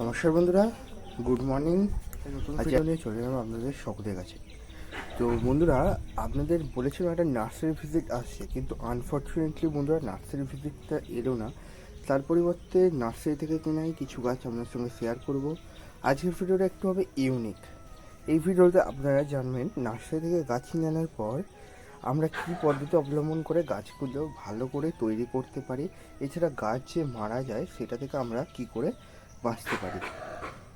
নমস্কার বন্ধুরা good morning নতুন। নিয়ে চলে যাব আপনাদের সকলের কাছে। তো বন্ধুরা আপনাদের বলেছিলাম একটা নার্সারি ভিজিট আসছে কিন্তু আনফর্চুনেটলি বন্ধুরা নার্সারি ভিজিটটা এলো না। তার পরিবর্তে নার্সারি থেকে কেনাই কিছু গাছ আপনার সঙ্গে শেয়ার করব। আজকের ভিডিওটা একটু হবে ইউনিক এই ভিডিওতে আপনারা জানবেন নার্সারি থেকে গাছ কিনে আনার পর আমরা কী পদ্ধতি অবলম্বন করে গাছগুলো ভালো করে তৈরি করতে পারি। এছাড়া গাছ যে মারা যায় সেটা থেকে আমরা কি করে বাঁচতে পারি।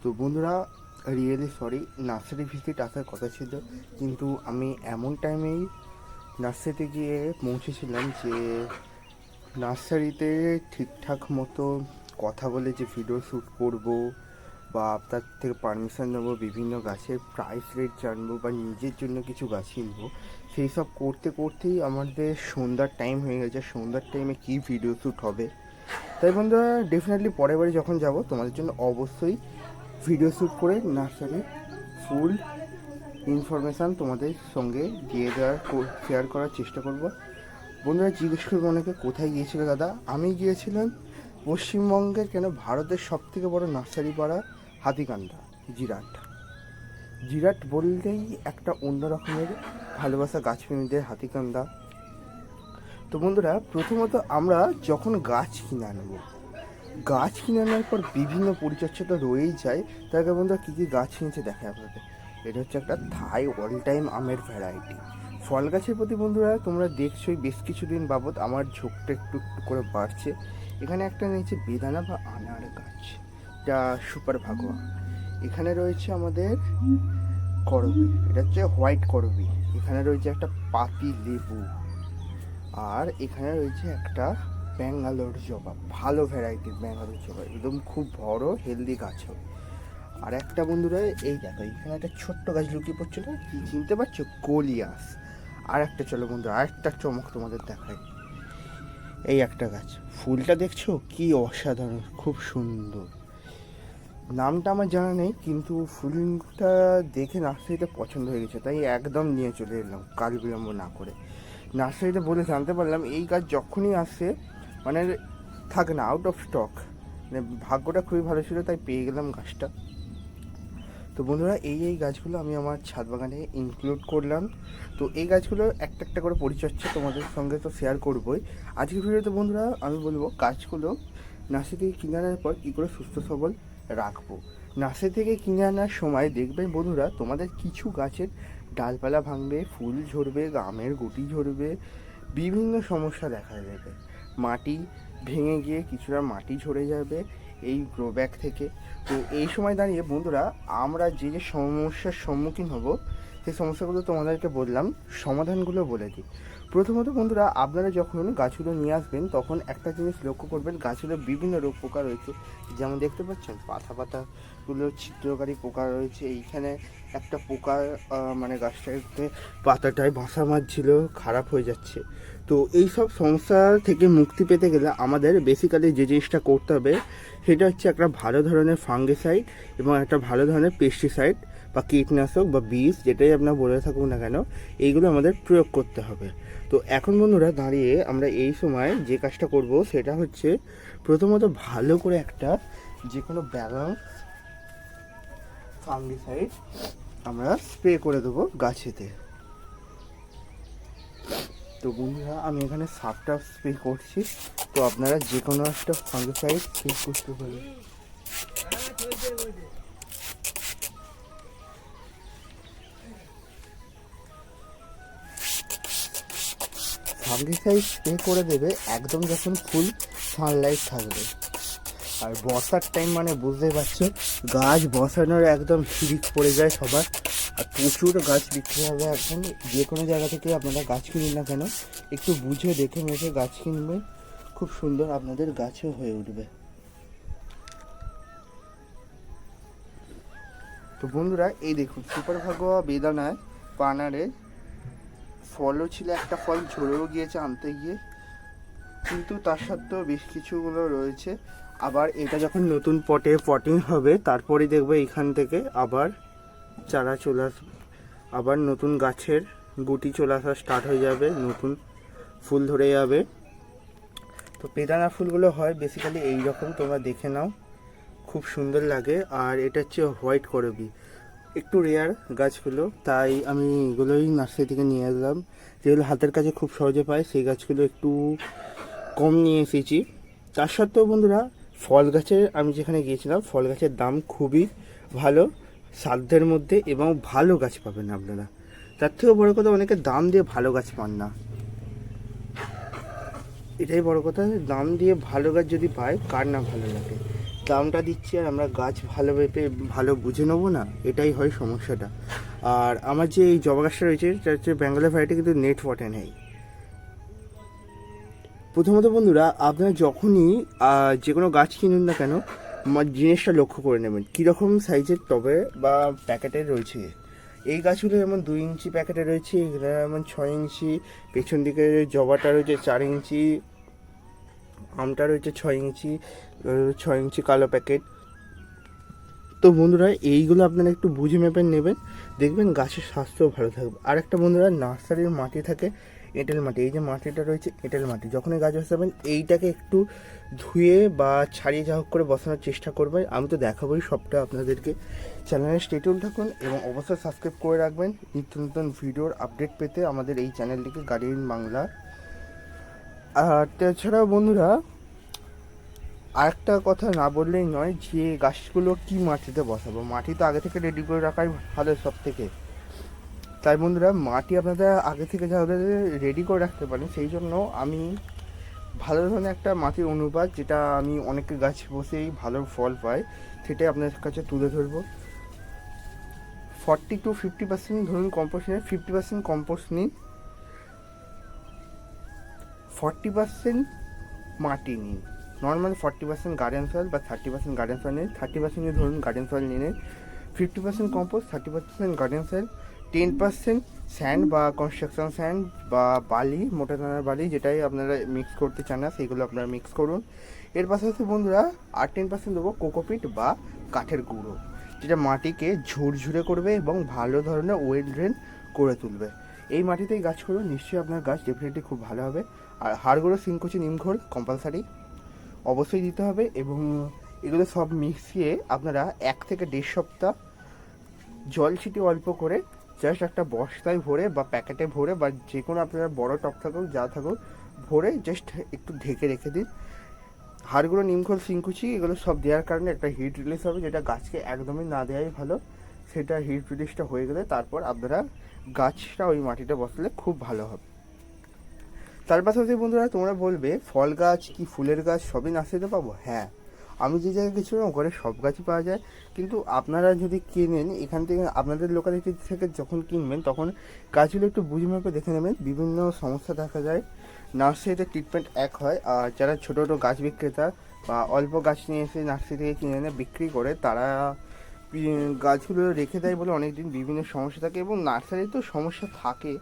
তো বন্ধুরা রিয়েলি সরি নার্সারি ভিজিট আসার কথা ছিল, কিন্তু আমি এমন টাইমেই নার্সারিতে গিয়ে পৌঁছেছিলাম যে নার্সারিতে ঠিকঠাক মতো কথা বলে যে ভিডিও শ্যুট করব বা আপনার থেকে পারমিশন নেব, বিভিন্ন গাছের প্রাইস রেট জানব বা নিজের জন্য কিছু গাছ কিনবো, সেই সব করতে করতেই আমাদের সন্ধ্যার টাইম হয়ে গেছে। সন্ধ্যার টাইমে কী ভিডিও শ্যুট হবে? তাই বন্ধুরা ডেফিনেটলি পরের বারে যখন যাব, তোমাদের জন্য অবশ্যই ভিডিও শ্যুট করে নার্সারি ফুল ইনফরমেশান তোমাদের সঙ্গে দিয়ে দেওয়ার শেয়ার করার চেষ্টা করব। বন্ধুরা, জিজ্ঞেস করব অনেকে, কোথায় গিয়েছিল দাদা? আমি গিয়েছিলাম পশ্চিমবঙ্গের কেন ভারতের সব থেকে বড় নার্সারি পাড়া হাতিকান্দা জিরাট। জিরাট বললেই একটা অন্য রকমের ভালোবাসা গাছপ্রেমীদের হাতিকান্দা তো বন্ধুরা, প্রথমত আমরা যখন গাছ কিনে আনব, গাছ কিনে আনার পর বিভিন্ন পরিচর্যা তো রয়েই যায়। আগে বন্ধুরা কী কী গাছ কিনেছে দেখে আপনাদের। এটা হচ্ছে একটা থাই অল টাইম আমের ভ্যারাইটি। ফল গাছের প্রতি বন্ধুরা, তোমরা দেখছোই বেশ কিছুদিন বাবদ আমার ঝোঁকটা একটু একটু করে বাড়ছে। এখানে একটা নিয়েছে বেদানা বা আনার গাছ। যা সুপার ভাগোয়া। এখানে রয়েছে আমাদের করবি। এটা হচ্ছে হোয়াইট করবি। এখানে রয়েছে একটা পাতি লেবু। আর এখানে রয়েছে একটা ব্যাঙ্গালোর জবা, ভালো ভ্যারাইটির ব্যাঙ্গালোর জবা, একদম খুব বড় হেলদি গাছ হবে। আর একটা বন্ধুরা, এই দেখো, এখানে একটা ছোট্ট গাছ লুকিয়ে পড়ছিল কি চিনতে পারছ? কোলিয়াস। আর একটা চলো বন্ধু আর একটা চমক তোমাদের দেখাই। এই একটা গাছ, ফুলটা দেখছ? কি অসাধারণ, খুব সুন্দর। নামটা আমার জানা নেই, কিন্তু ফুলটা দেখে নার্সারিতে পছন্দ হয়ে গেছে, তাই একদম নিয়ে চলে এলাম কাল বিলম্ব না করে। নার্সারিতে বলে জানতে পারলাম এই গাছ যখনই আসে মানে থাকে না আউট অফ স্টক মানে ভাগ্যটা খুবই ভালো ছিল, তাই পেয়ে গেলাম গাছটা। তো বন্ধুরা, এই এই গাছগুলো আমি আমার ছাদ বাগানে ইনক্লুড করলাম। তো এই গাছগুলো একটা একটা করে পরিচর্যা তোমাদের সঙ্গে তো শেয়ার করবোই। আজকের ভিডিওতে বন্ধুরা আমি বলব, গাছগুলো নার্সারি থেকে কিনে আনার পর কী করে সুস্থ সবল রাখব। নার্সারি থেকে কিনে আনার সময় দেখবেন বন্ধুরা, তোমাদের কিছু গাছের ডালপালা ভাঙবে, ফুল ঝরবে, গামের গুটি ঝরবে, বিভিন্ন সমস্যা দেখা দেবে। মাটি ভেঙে গিয়ে কিছুটা মাটি ঝরে যাবে এই গ্রো ব্যাগ থেকে। তো এই সময় দাঁড়িয়ে বন্ধুরা, আমরা যে যে সমস্যার সম্মুখীন হব, সেই সমস্যাগুলো তোমাদেরকে বললাম, সমাধানগুলো বলে দিই। প্রথমত বন্ধুরা, আপনারা যখন গাছগুলো নিয়ে আসবেন, তখন একটা জিনিস লক্ষ্য করবেন, গাছগুলো বিভিন্ন রোগ পোকা রয়েছে। যেমন দেখতে পাচ্ছেন, পাতা পাতাগুলো, ছিদ্রকারী পোকা রয়েছে। এইখানে একটা পোকা মানে গাছটাতে পাতাটায় বাসা মারছিল খারাপ হয়ে যাচ্ছে। তো এই সব সমস্যা থেকে মুক্তি পেতে গেলে আমাদের বেসিক্যালি যে জিনিসটা করতে হবে, সেটা হচ্ছে একটা ভালো ধরনের ফাঙ্গিসাইড এবং একটা ভালো ধরনের পেস্টিসাইড বা কীটনাশক বা বীজ যেটাই আপনার বলে থাকুন না কেন, এইগুলো আমাদের প্রয়োগ করতে হবে। তো এখন বন্ধুরা দাঁড়িয়ে আমরা এই সময় যে কাজটা করব সেটা হচ্ছে প্রথমত ভালো করে একটা যে কোনো ব্যালেন্স ফাঙ্গিসাইড আমরা স্প্রে করে দেবো গাছেতে। তো বন্ধুরা আমি এখানে সাপটা স্প্রে করছি। তো আপনারা যে কোনো একটা ফাঙ্গিসাইড স্প্রে করতে পারেন। ফাঙ্গিসাইড স্প্রে করে দেবে, একদম যখন ফুল সানলাইট থাকবে। আর বর্ষার টাইম মানে বুঝতেই পারছ, গাছ বসানোর একদম হিড়িক পড়ে যায় সবার, আর প্রচুর গাছ বিক্রি হবে এখন যে কোনো জায়গা থেকে আপনারা গাছ কিনুন না কেন, একটু বুঝে দেখে মেখে গাছ কিনবে খুব সুন্দর আপনাদের গাছও হয়ে উঠবে। তো বন্ধুরা, এই দেখুন সুপার ভাগোয়া বেদানায় পানারে ফলও ছিল একটা ফল ঝরেও গিয়েছে আনতে গিয়ে। কিন্তু তার সত্ত্বেও বেশ কিছুগুলো রয়েছে। আবার এটা যখন নতুন পটে পটিং হবে, তারপরে দেখবে এখান থেকে আবার চারা চলে আসবে আবার নতুন গাছের গুটি চলে আসা স্টার্ট হয়ে যাবে, নতুন ফুল ধরে যাবে। তো বেদানা ফুলগুলো হয় বেসিক্যালি এই রকম তোমরা দেখে নাও। খুব সুন্দর লাগে। আর এটা হচ্ছে হোয়াইট করবি একটু রেয়ার গাছগুলো তাই আমি এগুলোই নার্সারি থেকে নিয়ে এলাম যেগুলো হাতের কাছে খুব সহজে পাই সেই গাছগুলো একটু কম নিয়ে এসেছি। তার সত্ত্বেও বন্ধুরা, ফল গাছের আমি যেখানে গিয়েছিলাম, ফল গাছের দাম খুবই ভালো, সাধ্যের মধ্যে এবং ভালো গাছ পাবেন আপনারা। তার থেকেও বড় কথা, অনেকে দাম দিয়ে ভালো গাছ পান না। এটাই বড় কথা, দাম দিয়ে ভালো গাছ যদি পায়, কার না ভালো লাগে? দামটা দিচ্ছি আর আমরা গাছ ভালো ভেবে ভালো বুঝে নেব না, এটাই হয় সমস্যাটা। আর আমার যে এই জবা গাছটা রয়েছে, সেটা হচ্ছে ব্যাঙ্গালোর ভ্যারাইটি কিন্তু নেট পটে নেই। প্রথমত বন্ধুরা, আপনারা যখনই যে কোনো গাছ কিনুন না কেন জিনিসটা লক্ষ্য করে নেবেন। কীরকম সাইজের টবে বা প্যাকেটে রয়েছে? এই গাছগুলো যেমন দুই ইঞ্চি প্যাকেটে রয়েছে, এগুলো যেমন ছয় ইঞ্চি, পেছন দিকে জবাটা রয়েছে চার ইঞ্চি আমটা রয়েছে ছয় ইঞ্চি ছয় ইঞ্চি কালো প্যাকেট। তো বন্ধুরা, এইগুলো আপনারা একটু বুঝে মেপে নেবেন। দেখবেন গাছের স্বাস্থ্য ভালো থাকবে। আর একটা বন্ধুরা, নার্সারির মাটি থাকে, এঁটেল মাটি। এই যে মাটিটা রয়েছে, এঁটেল মাটি। যখনই গাছ বসাবেন, এইটাকে একটু ধুয়ে বা ছাড়িয়ে যা হোক করে বসানোর চেষ্টা করবেন। আমি তো দেখাবোই সবটা আপনাদেরকে। চ্যানেলে স্টেটুল থাকুন এবং অবশ্যই সাবস্ক্রাইব করে রাখবেন। নিত্য নতুন ভিডিওর আপডেট পেতে আমাদের এই চ্যানেলটিকে গার্ডিয়ান বাংলা আর তাছাড়াও বন্ধুরা, আরেকটা কথা না বললেই নয় যে গাছগুলো কি মাটিতে বসাবো? মাটি তো আগে থেকে রেডি করে রাখাই ভালো সব থেকে তাই বন্ধুরা, মাটি আপনারা আগে থেকে যাদের রেডি করে রাখতে পারেন। সেই জন্য আমি ভালো ধরনের একটা মাটির অনুপাত যেটা আমি অনেক গাছ বসেই ভালো ফল পাই, সেটাই আপনাদের কাছে তুলে ধরবো। ফর্টি টু ফিফটি পার্সেন্ট ধরুন কম্পোস্ট নিন ফিফটি পার্সেন্ট কম্পোস্ট নিন। ফর্টি পার্সেন্ট মাটি নিন। Normal forty percent garden soil বা থার্টি পার্সেন্ট গার্ডেন সয়েল নিন। থার্টি পার্সেন্ট ধরুন গার্ডেন সয়েল নিয়ে নিন। Fifty percent compost thirty percent garden soil ten percent sand বা কনস্ট্রাকশন স্যান্ড বা বালি, মোটা দানার বালি, যেটাই আপনারা মিক্স করতে চান না সেইগুলো আপনারা মিক্স করুন। এর পাশাপাশি বন্ধুরা, আর টেন পার্সেন্ট দেবো কোকোপিট বা কাঠের গুঁড়ো, যেটা মাটিকে ঝুরঝুরে করবে এবং ভালো ধরনের ওয়েল ড্রেন করে তুলবে। এই মাটিতেই গাছ করুন, নিশ্চয়ই আপনার গাছ ডেফিনেটলি খুব ভালো হবে। আর হাড়গুঁড়ো সিংকুচি নিমঘোল কম্পালসারি অবশ্যই দিতে হবে এবং এগুলো সব মিশিয়ে আপনারা এক থেকে দেড় সপ্তাহ জল ছিটিয়ে অল্প করে জাস্ট একটা বস্তায় ভরে বা প্যাকেটে ভরে বা যে কোনো আপনারা বড় টপ থাকুক, যা থাকুক, ভরে জাস্ট একটু ঢেকে রেখে দিন। হাড়গুলো নিমখোল সিংকুচি এগুলো সব দেওয়ার কারণে একটা হিট রিলিজ হবে যেটা গাছকে একদমই না দেওয়াই ভালো। সেটা হিট রিলিজটা হয়ে গেলে তারপর আপনারা গাছটা ওই মাটিতে বসালে খুব ভালো হবে। তার পাশাপাশি বন্ধুরা, তোমরা বলবে, ফল গাছ কি ফুলের গাছ সবই নার্সারিতে পাবো? হ্যাঁ। আমি যে জায়গায় কিছু গেছিলাম, ওখানে সব গাছই পাওয়া যায়। কিন্তু আপনারা যদি কেনেন, এখান থেকে আপনাদের লোকালিটি থেকে যখন কিনবেন, তখন গাছগুলো একটু বুঝে মেপে দেখে নেবেন। বিভিন্ন সমস্যা দেখা যায়। নার্সারিতে ট্রিটমেন্ট এক হয়। আর যারা ছোটো ছোটো গাছ বিক্রেতা বা অল্প গাছ নিয়ে এসে নার্সারি থেকে কিনে এনে বিক্রি করে, তারা গাছগুলো রেখে দেয় বলে অনেক দিন বিভিন্ন সমস্যা থাকে এবং নার্সারি তো সমস্যা থাকে।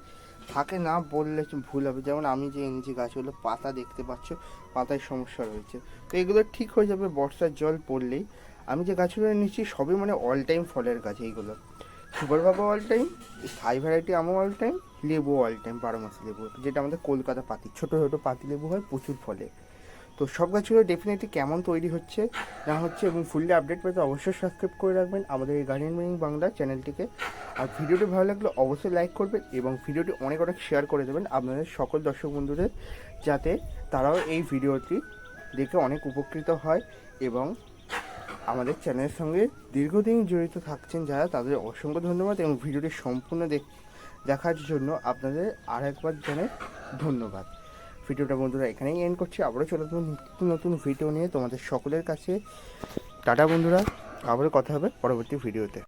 থাকে না বললে ভুল হবে। যেমন আমি যে এনেছি গাছগুলো, পাতা দেখতে পাচ্ছ, পাতায় সমস্যা রয়েছে। তো এগুলো ঠিক হয়ে যাবে, বর্ষার জল পড়লেই। আমি যে গাছগুলো এনেছি, সবই মানে অল টাইম ফলের গাছ এইগুলো। সুপার বাবা অল টাইম সাই ভ্যারাইটি আমও অল টাইম লেবু অল টাইম বারো মাসি লেবু। যেটা আমাদের কলকাতা পাতি, ছোটো ছোটো পাতি লেবু হয়, প্রচুর ফলে। তো সব গাছগুলো ডেফিনেটলি কেমন তৈরি হচ্ছে, না হচ্ছে এবং ফুললি আপডেট পেতে অবশ্যই সাবস্ক্রাইব করে রাখবেন আমাদের এই গার্ডেন মিনিং বাংলা চ্যানেলটিকে আর ভিডিওটি ভালো লাগলে অবশ্যই লাইক করবেন এবং ভিডিওটি অনেক অনেক শেয়ার করে দেবেন আপনাদের সকল দর্শক বন্ধুদের, যাতে তারাও এই ভিডিওটি দেখে অনেক উপকৃত হয় এবং আমাদের চ্যানেলের সঙ্গে দীর্ঘদিন জড়িত থাকছেন যারা, তাদের অসংখ্য ধন্যবাদ এবং ভিডিওটি সম্পূর্ণ দেখ- দেখার জন্য আপনাদের আর একবার জানাই ধন্যবাদ। ভিডিওটা বন্ধুরা এখানেই এন্ড করছি। আবারও চলে আসব নতুন নতুন ভিডিও নিয়ে তোমাদের সকলের কাছে। টাটা বন্ধুরা, আবারও কথা হবে পরবর্তী ভিডিওতে